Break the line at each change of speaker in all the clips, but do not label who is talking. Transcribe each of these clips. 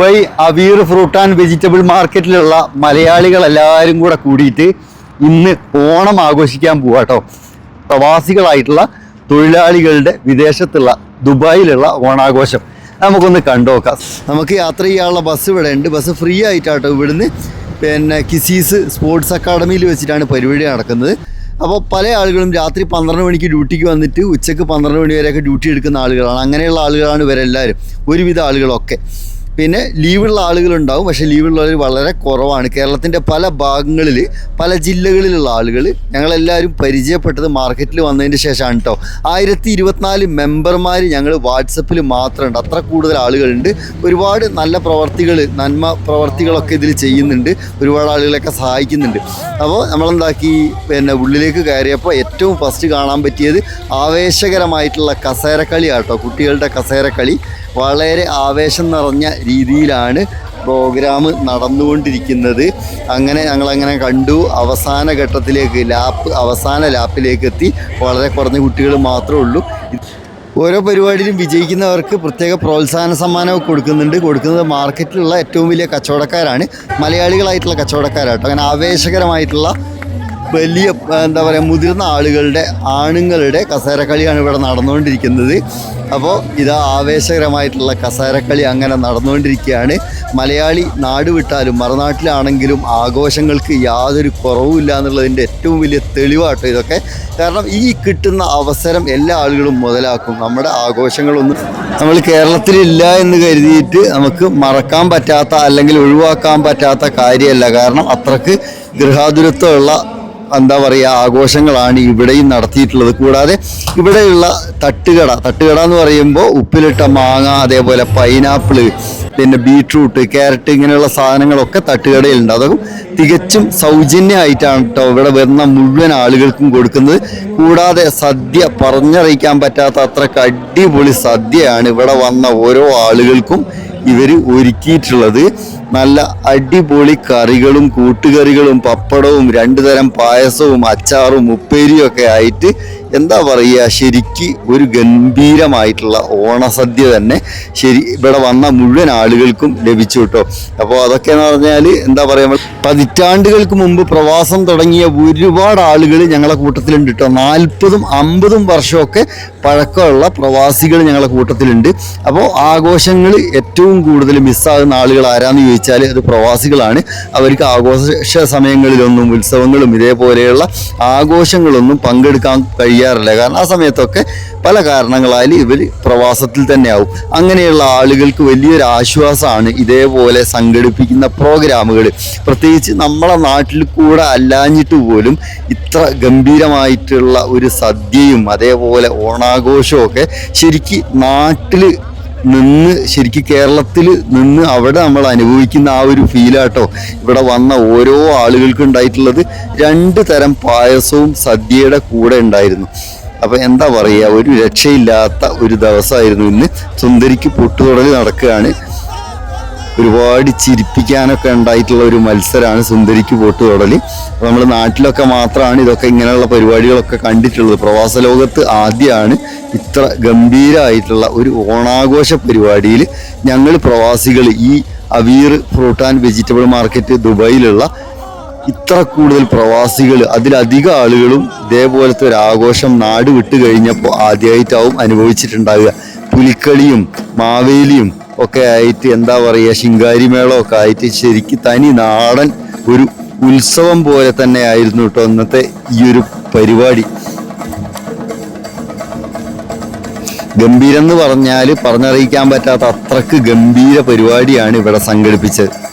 Dubai Aweer fruit and vegetable മാർക്കറ്റിലുള്ള മലയാളികൾ എല്ലാവരും കൂടെ കൂടിയിട്ട് ഇന്ന് ഓണം ആഘോഷിക്കാൻ പോവാട്ടോ പ്രവാസികളായിട്ടുള്ള തൊഴിലാളികളുടെ വിദേശത്തുള്ള ദുബായിലുള്ള ഓണാഘോഷം. നമുക്കൊന്ന് കണ്ടുനോക്കാം നമുക്ക് യാത്ര ചെയ്യാനുള്ള ബസ് ഇവിടെ ഉണ്ട്. ബസ് ഫ്രീ ആയിട്ടാട്ടോ ഇവിടുന്ന്. പിന്നെ കിസീസ് സ്പോർട്സ് അക്കാഡമിയിൽ വെച്ചിട്ടാണ് പരിപാടി നടക്കുന്നത്. അപ്പോൾ പല ആളുകളും രാത്രി പന്ത്രണ്ട് മണിക്ക് ഡ്യൂട്ടിക്ക് വന്നിട്ട് ഉച്ചയ്ക്ക് പന്ത്രണ്ട് മണി വരെയൊക്കെ ഡ്യൂട്ടി എടുക്കുന്ന ആളുകളാണ്. അങ്ങനെയുള്ള ആളുകളാണ് ഇവരെല്ലാവരും. ഒരുവിധ ആളുകളൊക്കെ. പിന്നെ ലീവുള്ള ആളുകളുണ്ടാവും. പക്ഷേ ലീവുള്ളവർ വളരെ കുറവാണ്. കേരളത്തിന്റെ പല ഭാഗങ്ങളിൽ പല ജില്ലകളിലുള്ള ആളുകൾ ഞങ്ങളെല്ലാവരും പരിചയപ്പെട്ടത് മാർക്കറ്റിൽ വന്നതിന് ശേഷമാണ് കേട്ടോ ആയിരത്തി ഇരുപത്തിനാല് മെമ്പർമാർ ഞങ്ങൾ വാട്സപ്പിൽ മാത്രമുണ്ട് അത്ര കൂടുതൽ ആളുകളുണ്ട്. ഒരുപാട് നല്ല പ്രവർത്തികൾ നന്മ പ്രവർത്തികളൊക്കെ ഇതിൽ ചെയ്യുന്നുണ്ട്. ഒരുപാട് ആളുകളെയൊക്കെ സഹായിക്കുന്നുണ്ട്. അപ്പോൾ നമ്മളെന്താക്കി? പിന്നെ ഉള്ളിലേക്ക് കയറിയപ്പോൾ ഏറ്റവും ഫസ്റ്റ് കാണാൻ പറ്റിയത് ആവേശകരമായിട്ടുള്ള കസേരക്കളി ആട്ടോ കുട്ടികളുടെ കസേരക്കളി. വളരെ ആവേശം നിറഞ്ഞ രീതിയിലാണ് പ്രോഗ്രാം നടന്നുകൊണ്ടിരിക്കുന്നത്. അങ്ങനെ ഞങ്ങളങ്ങനെ കണ്ടു. അവസാന ഘട്ടത്തിലേക്ക് ലാപ്പ് അവസാന ലാപ്പിലേക്ക് എത്തി വളരെ കുറഞ്ഞ കുട്ടികൾ മാത്രമേ ഉള്ളൂ. ഓരോ പരിപാടിയിലും വിജയിക്കുന്നവർക്ക് പ്രത്യേക പ്രോത്സാഹന സമ്മാനമൊക്കെ കൊടുക്കുന്നുണ്ട്. കൊടുക്കുന്നത് മാർക്കറ്റിലുള്ള ഏറ്റവും വലിയ കച്ചവടക്കാരാണ് മലയാളികളായിട്ടുള്ള കച്ചവടക്കാരാട്ടോ. അങ്ങനെ ആവേശകരമായിട്ടുള്ള വലിയ എന്താ പറയുക മുതിർന്ന ആളുകളുടെ ആണുങ്ങളുടെ കസേരക്കളിയാണ് ഇവിടെ നടന്നുകൊണ്ടിരിക്കുന്നത്. അപ്പോൾ ഇത് ആവേശകരമായിട്ടുള്ള കസേരക്കളി അങ്ങനെ നടന്നുകൊണ്ടിരിക്കുകയാണ്. മലയാളി നാട് വിട്ടാലും മറുനാട്ടിലാണെങ്കിലും ആഘോഷങ്ങൾക്ക് യാതൊരു കുറവുമില്ല എന്നുള്ളതിന്റെ ഏറ്റവും വലിയ തെളിവാട്ടോ ഇതൊക്കെ. കാരണം ഈ കിട്ടുന്ന അവസരം എല്ലാ ആളുകളും മുതലാക്കും. നമ്മുടെ ആഘോഷങ്ങളൊന്നും നമ്മൾ കേരളത്തിലില്ല എന്ന് കരുതിയിട്ട് നമുക്ക് മറക്കാൻ പറ്റാത്ത അല്ലെങ്കിൽ ഒഴിവാക്കാൻ പറ്റാത്ത കാര്യമല്ല. കാരണം അത്രയ്ക്ക് ഗൃഹാതുരത്വമുള്ള എന്താ പറയുക ആഘോഷങ്ങളാണ് ഇവിടെയും നടത്തിയിട്ടുള്ളത്. കൂടാതെ ഇവിടെയുള്ള തട്ടുകട തട്ടുകട എന്ന് പറയുമ്പോൾ ഉപ്പിലിട്ട മാങ്ങ അതേപോലെ പൈനാപ്പിൾ പിന്നെ ബീട്രൂട്ട് ക്യാരറ്റ് ഇങ്ങനെയുള്ള സാധനങ്ങളൊക്കെ തട്ടുകടയിലുണ്ട്. അതൊക്കെ തികച്ചും സൗജന്യമായിട്ടാണ് കേട്ടോ ഇവിടെ വരുന്ന മുഴുവൻ ആളുകൾക്കും കൊടുക്കുന്നത്. കൂടാതെ സദ്യ പറഞ്ഞറിയിക്കാൻ പറ്റാത്ത അത്രയ്ക്ക് അടിപൊളി സദ്യയാണ് ഇവിടെ വന്ന ഓരോ ആളുകൾക്കും ഇവർ ഒരുക്കിയിട്ടുള്ളത് നല്ല അടിപൊളി കറികളും കൂട്ടുകറികളും പപ്പടവും രണ്ടു തരം പായസവും അച്ചാറും ഉപ്പേരിയും ഒക്കെ ആയിട്ട് എന്താ പറയുക ശരിക്ക് ഒരു ഗംഭീരമായിട്ടുള്ള ഓണസദ്യ തന്നെ ശരി ഇവിടെ വന്ന മുഴുവൻ ആളുകൾക്കും ലഭിച്ചു കേട്ടോ. അപ്പോൾ അതൊക്കെ എന്ന് പറഞ്ഞാൽ എന്താ പറയുക പതിറ്റാണ്ടുകൾക്ക് മുമ്പ് പ്രവാസം തുടങ്ങിയ ഒരുപാട് ആളുകൾ ഞങ്ങളെ കൂട്ടത്തിലുണ്ട് കേട്ടോ. നാൽപ്പതും അമ്പതും വർഷമൊക്കെ പഴക്കമുള്ള പ്രവാസികൾ ഞങ്ങളെ കൂട്ടത്തിലുണ്ട്. അപ്പോൾ ആഘോഷങ്ങൾ ഏറ്റവും കൂടുതൽ മിസ്സാകുന്ന ആളുകൾ ആരാന്ന് ചോദിച്ചാൽ അത് പ്രവാസികളാണ്. അവർക്ക് ആഘോഷ സമയങ്ങളിലൊന്നും ഉത്സവങ്ങളും ഇതേപോലെയുള്ള ആഘോഷങ്ങളൊന്നും പങ്കെടുക്കാൻ കഴിയാറില്ല കാരണം ആ സമയത്തൊക്കെ പല കാരണങ്ങളാൽ ഇവർ പ്രവാസത്തിൽ തന്നെയാവും. അങ്ങനെയുള്ള ആളുകൾക്ക് വലിയൊരു ആശ്വാസമാണ് ഇതേപോലെ സംഘടിപ്പിക്കുന്ന പ്രോഗ്രാമുകൾ. പ്രത്യേകിച്ച് നമ്മളെ നാട്ടിൽ കൂടെ അല്ലാഞ്ഞിട്ട് പോലും ഇത്ര ഗംഭീരമായിട്ടുള്ള ഒരു സദ്യയും അതേപോലെ ഓണാഘോഷവും ഒക്കെ ശരിക്ക് നാട്ടിൽ നിന്ന് ശരിക്കും കേരളത്തിൽ നിന്ന് അവിടെ നമ്മൾ അനുഭവിക്കുന്ന ആ ഒരു ഫീലാട്ടോ ഇവിടെ വന്ന ഓരോ ആളുകൾക്കും ഉണ്ടായിട്ടുള്ളത് രണ്ട് തരം പായസവും സദ്യയുടെ കൂടെ ഉണ്ടായിരുന്നു. അപ്പോൾ എന്താ പറയുക ഒരു രക്ഷയില്ലാത്ത ഒരു ദിവസമായിരുന്നു ഇന്ന്. സുന്ദരിക്ക് പൊട്ടുതൊടൽ നടക്കുകയാണ്. ഒരുപാട് ചിരിപ്പിക്കാനൊക്കെ ഉണ്ടായിട്ടുള്ള ഒരു മത്സരമാണ് സുന്ദരിക്ക് പോട്ട് തൊടൽ നമ്മൾ നാട്ടിലൊക്കെ മാത്രമാണ് ഇതൊക്കെ ഇങ്ങനെയുള്ള പരിപാടികളൊക്കെ കണ്ടിട്ടുള്ളത്. പ്രവാസ ലോകത്ത് ആദ്യമാണ് ഇത്ര ഗംഭീരമായിട്ടുള്ള ഒരു ഓണാഘോഷ പരിപാടിയിൽ ഞങ്ങൾ പ്രവാസികൾ ഈ Aweer fruit and vegetable market ദുബായിലുള്ള ഇത്ര കൂടുതൽ പ്രവാസികൾ അതിലധികം ആളുകളും ഇതേപോലത്തെ ഒരു ആഘോഷം നാട് വിട്ട് കഴിഞ്ഞപ്പോൾ ആദ്യമായിട്ടാവും അനുഭവിച്ചിട്ടുണ്ടാവുക. പുലിക്കളിയും മാവേലിയും ഒക്കെ ആയിട്ട് എന്താ പറയുക ശിങ്കാരിമേളം ഒക്കെ ആയിട്ട് ശരിക്കും തനി നാടൻ ഒരു ഉത്സവം പോലെ തന്നെ ആയിരുന്നു കേട്ടോ ഇന്നത്തെ ഈ ഒരു പരിപാടി. ഗംഭീരം എന്ന് പറഞ്ഞാൽ പറഞ്ഞറിയിക്കാൻ പറ്റാത്ത അത്രയ്ക്ക് ഗംഭീര പരിപാടിയാണ് ഇവിടെ സംഘടിപ്പിച്ചത്.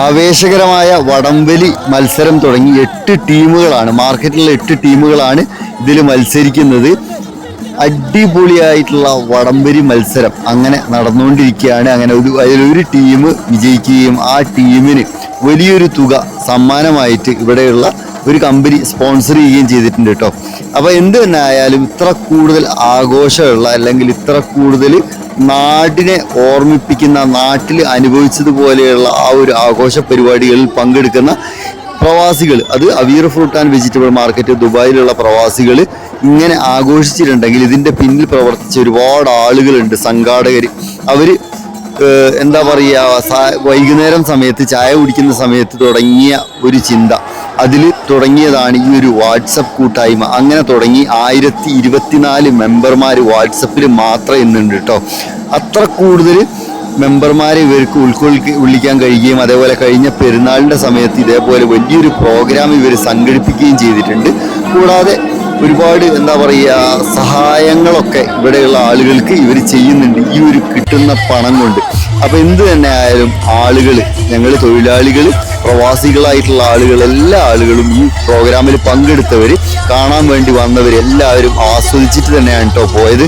ആവേശകരമായ വടംവലി മത്സരം തുടങ്ങി എട്ട് ടീമുകളാണ് മാർക്കറ്റിലുള്ള എട്ട് ടീമുകളാണ് ഇതിൽ മത്സരിക്കുന്നത്. അടിപൊളിയായിട്ടുള്ള വടംവലി മത്സരം അങ്ങനെ നടന്നുകൊണ്ടിരിക്കുകയാണ്. അങ്ങനെ ഒരു അതിലൊരു ടീം വിജയിക്കുകയും ആ ടീമിന് വലിയൊരു തുക സമ്മാനമായിട്ട് ഇവിടെയുള്ള ഒരു കമ്പനി സ്പോൺസർ ചെയ്യുകയും ചെയ്തിട്ടുണ്ട് കേട്ടോ അപ്പോൾ എന്ത് തന്നെ ആയാലും ഇത്ര കൂടുതൽ ആഘോഷമുള്ള അല്ലെങ്കിൽ ഇത്ര കൂടുതൽ നാടിനെ ഓർമ്മിപ്പിക്കുന്ന നാട്ടിൽ അനുഭവിച്ചതുപോലെയുള്ള ആ ഒരു ആഘോഷ പരിപാടികളിൽ പങ്കെടുക്കുന്ന പ്രവാസികൾ അത് Aweer fruit and vegetable market ദുബായിലുള്ള പ്രവാസികൾ ഇങ്ങനെ ആഘോഷിച്ചിട്ടുണ്ടെങ്കിൽ ഇതിന്റെ പിന്നിൽ പ്രവർത്തിച്ച ഒരുപാട് ആളുകളുണ്ട് സംഘാടകർ. അവർ എന്താ പറയുക വൈകുന്നേരം സമയത്ത് ചായ കുടിക്കുന്ന സമയത്ത് തുടങ്ങിയ ഒരു ചിന്ത. അതിൽ തുടങ്ങിയതാണ് ഈ ഒരു വാട്സപ്പ് കൂട്ടായ്മ. അങ്ങനെ തുടങ്ങി ആയിരത്തി ഇരുപത്തിനാല് മെമ്പർമാർ വാട്സപ്പിൽ മാത്രം ഇന്നുണ്ട് കേട്ടോ അത്ര കൂടുതൽ മെമ്പർമാരെ ഇവർക്ക് ഉൾക്കൊള്ളി വിളിക്കാൻ കഴിയുകയും അതേപോലെ കഴിഞ്ഞ പെരുന്നാളിന്റെ സമയത്ത് ഇതേപോലെ വലിയൊരു പ്രോഗ്രാം ഇവർ സംഘടിപ്പിക്കുകയും ചെയ്തിട്ടുണ്ട്. കൂടാതെ ഒരുപാട് എന്താ പറയുക സഹായങ്ങളൊക്കെ ഇവിടെയുള്ള ആളുകൾക്ക് ഇവർ ചെയ്യുന്നുണ്ട്. ഈ ഒരു കിട്ടുന്ന പണം കൊണ്ട്. അപ്പോൾ എന്ത് തന്നെ ആയാലും ആളുകൾ ഞങ്ങൾ തൊഴിലാളികൾ പ്രവാസികളായിട്ടുള്ള ആളുകൾ എല്ലാ ആളുകളും ഈ പ്രോഗ്രാമിൽ പങ്കെടുത്തവർ കാണാൻ വേണ്ടി വന്നവർ എല്ലാവരും ആസ്വദിച്ചിട്ട് തന്നെയാണ് കേട്ടോ പോയത്.